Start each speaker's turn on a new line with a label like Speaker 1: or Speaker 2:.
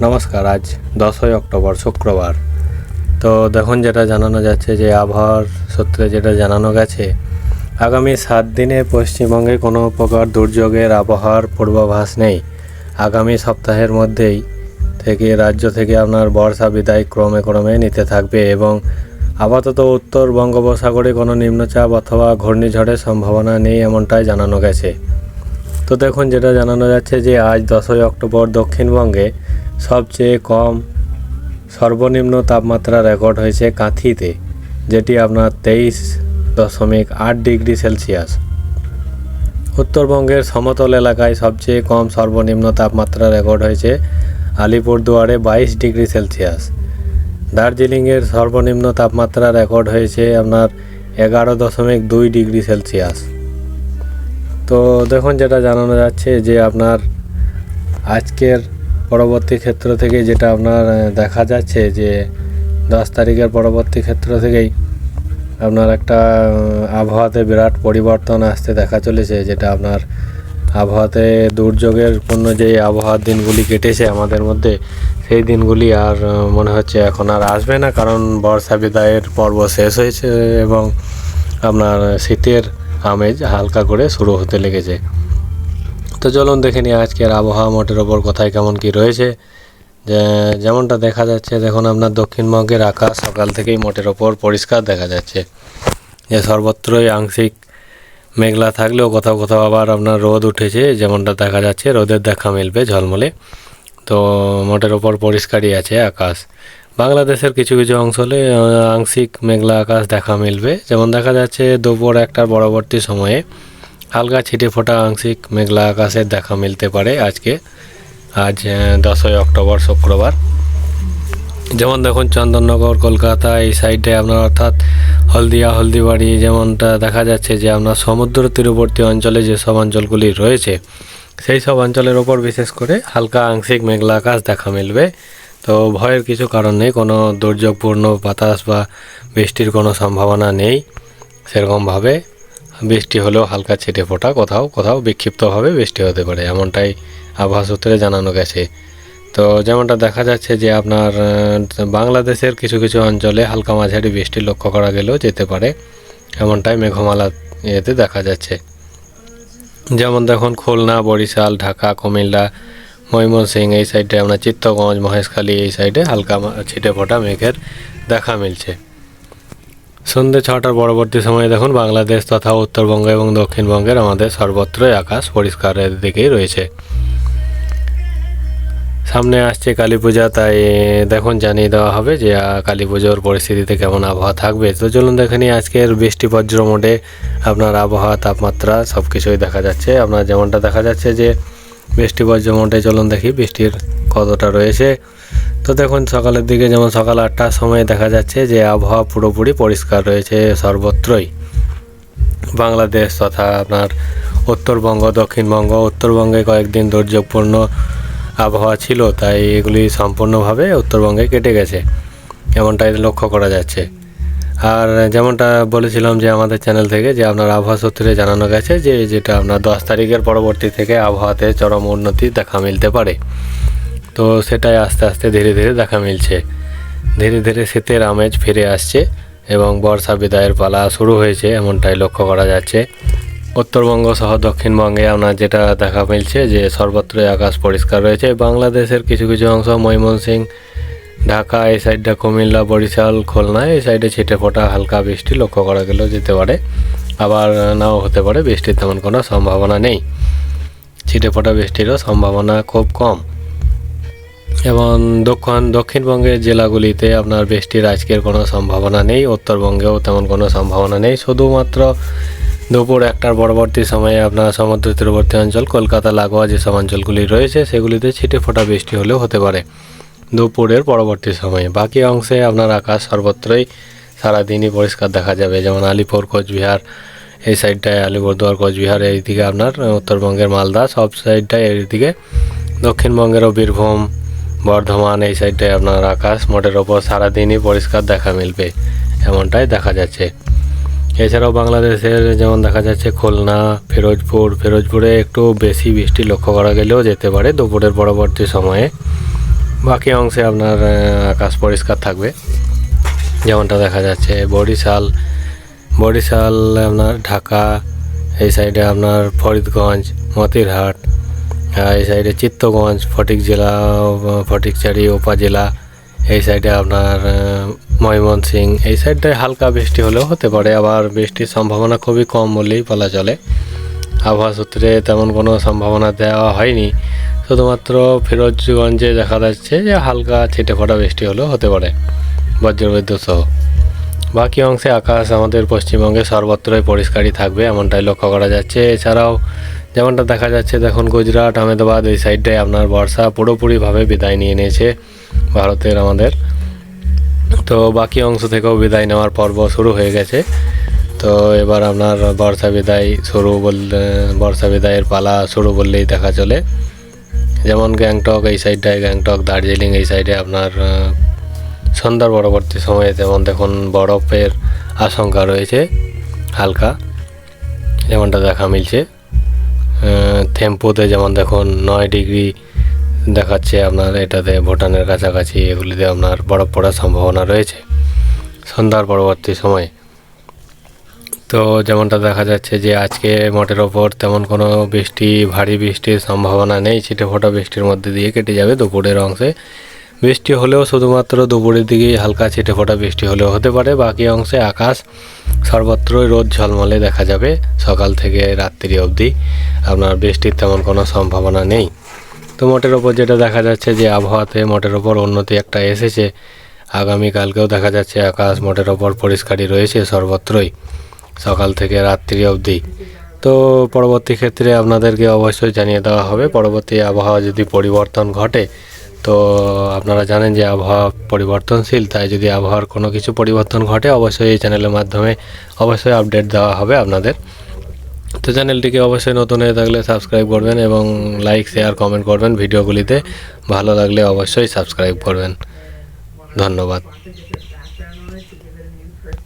Speaker 1: নমস্কার, আজ দশই অক্টোবর, শুক্রবার। তো দেখুন, যেটা জানানো যাচ্ছে যে আবহাওয়ার সূত্রে যেটা জানানো গেছে, আগামী সাত দিনে পশ্চিমবঙ্গে কোনো প্রকার দুর্যোগের আবহাওয়ার পূর্বাভাস নেই। আগামী সপ্তাহের মধ্যেই থেকে রাজ্য থেকে আপনার বর্ষা বিদায় ক্রমে ক্রমে নিতে থাকবে এবং আপাতত উত্তর বঙ্গোপসাগরে কোনো নিম্নচাপ অথবা ঘূর্ণিঝড়ের সম্ভাবনা নেই এমনটাই জানানো গেছে। তো দেখুন, যেটা জানানো যাচ্ছে যে আজ দশই অক্টোবর দক্ষিণবঙ্গে সবচেয়ে কম সর্বনিম্ন তাপমাত্রা রেকর্ড হয়েছে কাঁথিতে, যেটি আপনার তেইশ দশমিক আট ডিগ্রি সেলসিয়াস। উত্তরবঙ্গের সমতল এলাকায় সবচেয়ে কম সর্বনিম্ন তাপমাত্রা রেকর্ড হয়েছে আলিপুরদুয়ারে বাইশ ডিগ্রি সেলসিয়াস। দার্জিলিংয়ের সর্বনিম্ন তাপমাত্রা রেকর্ড হয়েছে আপনার এগারো দশমিক দুই ডিগ্রি সেলসিয়াস। তো দেখুন যেটা জানানো যাচ্ছে যে আপনার আজকের পরবর্তী ক্ষেত্র থেকে যেটা আপনার দেখা যাচ্ছে যে দশ তারিখের পরবর্তী ক্ষেত্র থেকেই আপনার একটা আবহাওয়াতে বিরাট পরিবর্তন আসতে দেখা চলেছে, যেটা আপনার আবহাওয়াতে দুর্যোগের পূর্ণ যে আবহাওয়ার দিনগুলি কেটেছে আমাদের মধ্যে, সেই দিনগুলি আর মনে হচ্ছে এখন আর আসবে না, কারণ বর্ষা বিদায়ের পর্ব শেষ হয়েছে এবং আপনার শীতের আমেজ হালকা করে শুরু হতে লেগেছে। তো চলুন দেখে নিই আজকের আবহাওয়া মোটের ওপর কোথায় কেমন কি রয়েছে। যেমনটা দেখা যাচ্ছে দেখুন আপনার দক্ষিণবঙ্গের আকাশ সকাল থেকেই মোটের ওপর পরিষ্কার দেখা যাচ্ছে। যে সর্বত্রই আংশিক মেঘলা থাকলেও কোথাও কোথাও আবার আপনার রোদ উঠেছে যেমনটা দেখা যাচ্ছে রোদের দেখা মিলবে ঝলমলে। তো মোটের ওপর পরিষ্কারই আছে আকাশ। বাংলাদেশের কিছু কিছু অঞ্চলে আহ, আংশিক মেঘলা আকাশ দেখা মিলবে। যেমন দেখা যাচ্ছে দুপুর একটার পরবর্তী সময়ে হালকা ছিটে ফোটা আংশিক মেঘলা আকাশের দেখা মিলতে পারে আজকে। আজ দশই অক্টোবর, শুক্রবার। যেমন দেখুন, চন্দননগর, কলকাতা, এই সাইডে আপনার অর্থাৎ হলদিয়া, হলদিবাড়ি যেমনটা দেখা যাচ্ছে যে আপনার সমুদ্র তীরবর্তী অঞ্চলে যেসব অঞ্চলগুলি রয়েছে, সেই সব অঞ্চলের ওপর বিশেষ করে হালকা আংশিক মেঘলা আকাশ দেখা মিলবে। তো ভয়ের কিছু কারণ নেই, কোনো দুর্যোগপূর্ণ বাতাস বা বৃষ্টির কোনো সম্ভাবনা নেই, সেরকমভাবে। বৃষ্টি হলেও হালকা ছিটে ফোটা, কোথাও কোথাও বিক্ষিপ্তভাবে বৃষ্টি হতে পারে, এমনটাই আবহাওয়া সূত্রে জানানো গেছে। তো যেমনটা দেখা যাচ্ছে যে আপনার বাংলাদেশের কিছু কিছু অঞ্চলে হালকা মাঝারি বৃষ্টি লক্ষ্য করা গেলেও যেতে পারে, এমনটাই মেঘমালা ইয়েতে দেখা যাচ্ছে। যেমন দেখুন, খুলনা, বরিশাল, ঢাকা, কুমিল্লা, ময়মনসিংহ, এই সাইডে আপনার চিত্তগঞ্জ মহেশখালী, এই সাইডে হালকা ছিটে ফোটা মেঘের দেখা মিলছে। সন্ধ্যে ছটার পরবর্তী সময়ে দেখুন বাংলাদেশ তথা উত্তরবঙ্গ এবং দক্ষিণবঙ্গের আমাদের সর্বত্রই আকাশ পরিষ্কারের দিকেই রয়েছে। সামনে আসছে কালী পূজা, তাই দেখুন জানিয়ে দেওয়া হবে যে কালী পুজোর পরিস্থিতিতে কেমন আবহাওয়া থাকবে। তো চলুন দেখে নিই আজকের বৃষ্টি বজ্র মোডে আপনার আবহাওয়া, তাপমাত্রা সব কিছুই দেখা যাচ্ছে। আপনার যেমনটা দেখা যাচ্ছে যে বৃষ্টি বজ্র মোডে চলুন দেখি, বৃষ্টির কতটা রয়েছে। তো দেখুন, সকালের দিকে যেমন সকাল আটটার সময় দেখা যাচ্ছে যে আবহাওয়া পুরোপুরি পরিষ্কার রয়েছে সর্বত্রই। বাংলাদেশ তথা আপনার উত্তরবঙ্গ, দক্ষিণবঙ্গ, উত্তরবঙ্গে কয়েকদিন দুর্যোগপূর্ণ আবহাওয়া ছিল, তাই এগুলি সম্পূর্ণভাবে উত্তরবঙ্গে কেটে গেছে। এমনটাই লক্ষ্য করা যাচ্ছে। আর যেমনটা বলেছিলাম যে আমাদের চ্যানেল থেকে যে আপনার আবহাওয়া সূত্রে জানানো গেছে যে যেটা আপনার দশ তারিখের পরবর্তী থেকে আবহাওয়াতে চরম উন্নতি দেখা মিলতে পারে। তো সেটাই আস্তে আস্তে ধীরে ধীরে দেখা মিলছে। ধীরে ধীরে শীতের আমেজ ফিরে আসছে এবং বর্ষা বিদায়ের পালা শুরু হয়েছে এমনটাই লক্ষ্য করা যাচ্ছে। উত্তরবঙ্গ সহ দক্ষিণবঙ্গে আপনার যেটা দেখা মিলছে যে সর্বত্রই আকাশ পরিষ্কার রয়েছে। বাংলাদেশের কিছু কিছু অংশ, ময়মনসিংহ, ঢাকা, এই সাইডটা কুমিল্লা, বরিশাল, খুলনা, এই সাইডে ছিটে ফোটা হালকা বৃষ্টি লক্ষ্য করা গেলেও যেতে পারে। আবার নাও হতে পারে বৃষ্টির তেমন কোনো সম্ভাবনা নেই। ছিটে ফোটা বৃষ্টিরও সম্ভাবনা খুব কম। এবং দক্ষিণ দক্ষিণবঙ্গের জেলাগুলিতে আপনার বৃষ্টির আজকের কোনো সম্ভাবনা নেই, উত্তরবঙ্গেও তেমন কোনো সম্ভাবনা নেই। শুধুমাত্র দুপুর একটার পরবর্তী সময়ে আপনার সমুদ্র তীরবর্তী অঞ্চল, কলকাতা, লাগোয়া যেসব অঞ্চলগুলি রয়েছে, সেগুলিতে ছিটে ফোটা বৃষ্টি হলেও হতে পারে দুপুরের পরবর্তী সময়ে। বাকি অংশে আপনার আকাশ সর্বত্রই সারাদিনই পরিষ্কার দেখা যাবে, যেমন আলিপুর, কোচবিহার, এই সাইডটায় আলিপুরদুয়ার, কোচবিহার এইদিকে আপনার উত্তরবঙ্গের মালদা, সব সাইডটায় এইদিকে দক্ষিণবঙ্গেরও বীরভূম বর্ধমান এই সাইডটায় আপনার আকাশ, মোটের ওপর সারাদিনই পরিষ্কার দেখা মিলবে, এমনটাই দেখা যাচ্ছে। এছাড়াও বাংলাদেশের যেমন দেখা যাচ্ছে, খুলনা, ফিরোজপুর, ফিরোজপুরে একটু বেশি বৃষ্টি লক্ষ্য করা গেলেও যেতে পারে দুপুরের পরবর্তী সময়ে। বাকি অংশে আপনার আকাশ পরিষ্কার থাকবে, যেমনটা দেখা যাচ্ছে। বরিশাল বরিশাল, আপনার ঢাকা, এই সাইডে আপনার ফরিদগঞ্জ, মতিরহাট এই সাইডে চিত্তগঞ্জ, ফটিক জেলা ফটিকচারি উপজেলা এই সাইডে আপনার ময়মনসিং, এই সাইডটায় হালকা বৃষ্টি হলেও হতে পারে, আবার বৃষ্টির সম্ভাবনা খুবই কম বললেই বলা চলে। আবহাওয়া সূত্রে তেমন কোনো সম্ভাবনা দেওয়া হয়নি। শুধুমাত্র ফিরোজগঞ্জে দেখা যাচ্ছে যে হালকা ছিটে ফোটা বৃষ্টি হলেও হতে পারে, বজ্রবিদ্যুৎ সহ। বাকি অংশে আকাশ আমাদের পশ্চিমবঙ্গে সর্বত্রই পরিষ্কারই থাকবে, এমনটাই লক্ষ্য করা যাচ্ছে। এছাড়াও যেমনটা দেখা যাচ্ছে, দেখুন গুজরাট, আহমেদাবাদ, এই সাইডটায় আপনার বর্ষা পুরোপুরিভাবে বিদায় নিয়ে নিয়েছে ভারতের আমাদের। তো বাকি অংশ থেকেও বিদায় নেওয়ার পর্ব শুরু হয়ে গেছে। তো এবার আপনার বর্ষা বিদায় শুরু বললে বর্ষা বিদায়ের পালা শুরু বললেই দেখা চলে। যেমন গ্যাংটক, এই সাইডটায় গ্যাংটক, দার্জিলিং, এই সাইডে আপনার সন্ধ্যার পরবর্তী সময়ে যেমন দেখুন বরফের আশঙ্কা রয়েছে, হালকা। যেমনটা দেখা মিলছে। থেম্পুতে যেমন দেখুন নয় ডিগ্রি দেখাচ্ছে আপনার এটাতে ভুটানের কাছাকাছি, এগুলিতে আপনার বরফ পড়ার সম্ভাবনা রয়েছে সন্ধ্যার পরবর্তী সময়ে। তো যেমনটা দেখা যাচ্ছে যে আজকে মঠের ওপর তেমন কোনো বৃষ্টি, ভারী বৃষ্টির সম্ভাবনা নেই, ছিটে ফোটা বৃষ্টির মধ্যে দিয়ে কেটে যাবে দুপুরের অংশে। বৃষ্টি হলেও শুধুমাত্র দুপুরের দিকেই হালকা ছিটে ফোটা বৃষ্টি হলেও হতে পারে। বাকি অংশে আকাশ সর্বত্রই রোদ ঝলমলে দেখা যাবে সকাল থেকে রাত্রি অবধি। আপনার বৃষ্টির তেমন কোনো সম্ভাবনা নেই। তো মোটের ওপর যেটা দেখা যাচ্ছে যে আবহাওয়াতে মোটের ওপর উন্নতি একটা এসেছে। আগামীকালকেও দেখা যাচ্ছে আকাশ মোটের ওপর পরিষ্কারই রয়েছে সর্বত্রই সকাল থেকে রাত্রি অবধি। তো পরবর্তী ক্ষেত্রে আপনাদেরকে অবশ্যই জানিয়ে দেওয়া হবে, পরবর্তী আবহাওয়া যদি পরিবর্তন ঘটে তো আপনারা জানেন যে আবহাওয়া পরিবর্তনশীল, তাই যদি আবহাওয়ার কোনো কিছু পরিবর্তন ঘটে, অবশ্যই এই চ্যানেলের মাধ্যমে অবশ্যই আপডেট দেওয়া হবে আপনাদের। তো চ্যানেলটিকে অবশ্যই নতুন হয়ে থাকলে সাবস্ক্রাইব করবেন এবং লাইক শেয়ার কমেন্ট করবেন। ভিডিওগুলিতে ভালো লাগলে অবশ্যই সাবস্ক্রাইব করবেন। ধন্যবাদ।